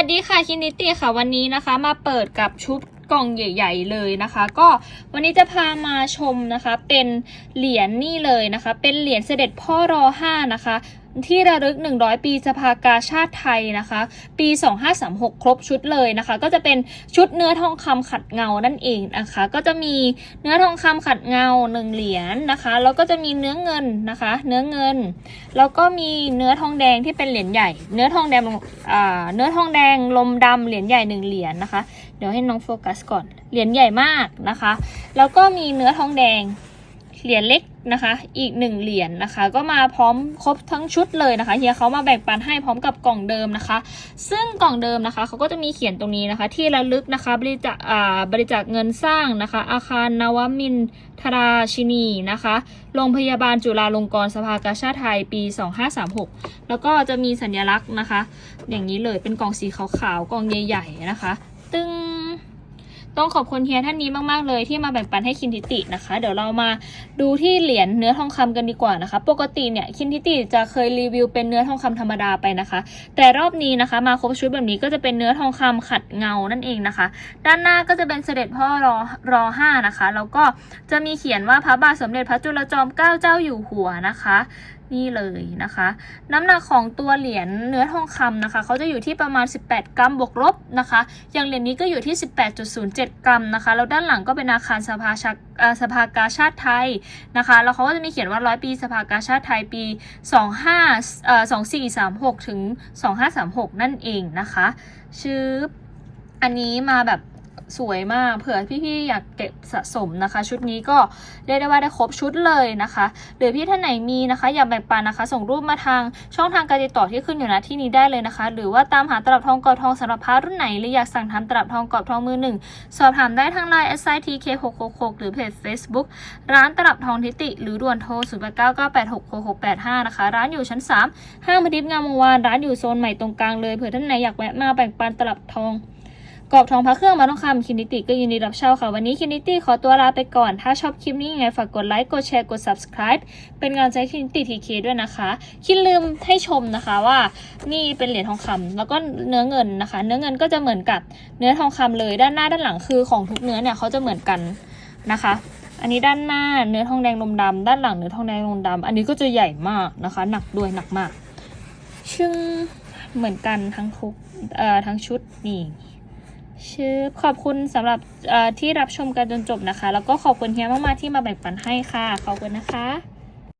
สวัสดีค่ะคินิติค่ะวันนี้นะคะ มาเปิดกับชุด กล่องใหญ่ ๆ เลยนะคะ ก็วันนี้จะพามาชมนะคะ เป็นเหรียญนี่เลยนะคะ เป็นเหรียญเสด็จพ่อรอห้านะคะที่ระลึก 100 ปีสภากาชาติไทยนะคะ ปี 2536 ครบชุดเลยนะคะ ก็จะเป็นชุดเนื้อทองคำขัดเงานั่นเองนะคะ ก็จะมีเนื้อทองคำขัดเงาหนึ่งเหรียญนะคะ แล้วก็จะมีเนื้อเงินนะคะ เนื้อเงิน แล้วก็มีเนื้อทองแดงที่เป็นเหรียญใหญ่ เนื้อทองแดงเนื้อทองแดงลมดำเหรียญใหญ่หนึ่งเหรียญนะคะ เดี๋ยวให้น้องโฟกัสก่อน เหรียญใหญ่มากนะคะ แล้วก็มีเนื้อทองแดง เหรียญเล็กนะคะ อีกหนึ่งเหรียญนะคะ ก็มาพร้อมครบทั้งชุดเลยนะคะ เฮียเขามาแบ่งปันให้พร้อมกับกล่องเดิมนะคะ ซึ่งกล่องเดิมนะคะเขาก็จะมีเขียนตรงนี้นะคะ ที่ระลึกนะคะบริจาคอ่าบริจาคเงินสร้างนะคะ อาคารนวมินทราชินีนะคะ โรงพยาบาลจุฬาลงกรณ์สภากาชาติไทยปี 2536 แล้วก็จะมีสัญลักษณ์นะคะ อย่างนี้เลยเป็นกล่องสีขาวๆกล่องใหญ่ ๆ นะคะ ตึ้ง ต้องขอบคุณเฮียท่านนี้มากๆเลยที่มาแบ่งปันให้คินทิตินะคะ เดี๋ยวเรามาดูที่เหรียญเนื้อทองคำกันดีกว่านะคะ ปกติเนี่ยคินทิติจะเคยรีวิวเป็นเนื้อทองคำธรรมดาไปนะคะ แต่รอบนี้นะคะ มาครบชุดแบบนี้ก็จะเป็นเนื้อทองคำขัดเงานั่นเองนะคะ ด้านหน้าก็จะเป็นเสด็จพ่อรอรอห้านะคะ แล้วก็จะมีเขียนว่าพระบาทสมเด็จพระจุลจอมเกล้าเจ้าอยู่หัวนะคะ นี่เลยนะคะ น้ำหนักของตัวเหรียญเนื้อทองคำนะคะเขาจะอยู่ที่ประมาณ 18 กรัมบวกลบนะคะ อย่างเหรียญนี้ก็อยู่ที่ 18.07 กรัมนะคะแล้วด้านหลังก็เป็นอาคารสภาชาสภากาชาติไทยนะคะแล้วเขาก็จะมีเขียนว่าร้อยปีสภากาชาติไทยปี 25เอ่อ2436 ถึง 2536 นั่นเองนะคะชื่ออันนี้มาแบบ สวยมากเผื่อพี่ๆอยากเก็บสะสมนะคะ ชุดนี้ก็เรียกได้ว่าได้ครบชุดเลยนะคะหรือพี่ท่านไหนมีนะคะ อยากแบ่งปันนะคะ ส่งรูปมาทางช่องทางการติดต่อที่ขึ้นอยู่นะที่นี้ได้เลยนะคะ หรือว่าตามหาตลับทองกรอบทองสำหรับพระรุ่นไหนหรืออยากสั่งทำตลับทองกรอบทองมือหนึ่งสอบถามได้ทางไลน์ s i t k 6 6 6หรือเพจ Facebook ร้านตลับทองทิติ หรือด่วนโทร0 9 9 8 6 6 6 8 5นะคะร้านอยู่ชั้น 3 ห้างพทิพงามวงวานร้านอยู่โซนใหม่ตรงกลางเลยเผื่อท่านไหนอยากแวะมาแบ่งปันตลับทอง กรอบทองพระเครื่องมาต้องคำคินิติก็ยินดีรับเช่าค่ะ วันนี้คินิติขอตัวลาไปก่อน ถ้าชอบคลิปนี้ยังไงฝากกดไลค์ กดแชร์ กด subscribe เป็นกำลังใจให้คินิติทีเคด้วยนะคะ คิดลืมให้ชมนะคะว่านี่เป็นเหรียญทองคำแล้วก็เนื้อเงินนะคะ เนื้อเงินก็จะเหมือนกับเนื้อทองคำเลยด้านหน้าด้านหลังคือของทุกเนื้อเนี่ยเขาจะเหมือนกันนะคะ อันนี้ด้านหน้าเนื้อทองแดงลมดำด้านหลังเนื้อทองแดงลมดำอันนี้ก็จะใหญ่มากนะคะ หนักด้วยหนักมากซึ่งเหมือนกันทั้งทุกเอ่อทั้งชุดนี่ ชื่อขอบคุณสำหรับที่รับชมกันจนจบนะคะ แล้วก็ขอบคุณเฮียมากๆที่มาแบ่งปันให้ค่ะ ขอบคุณนะคะ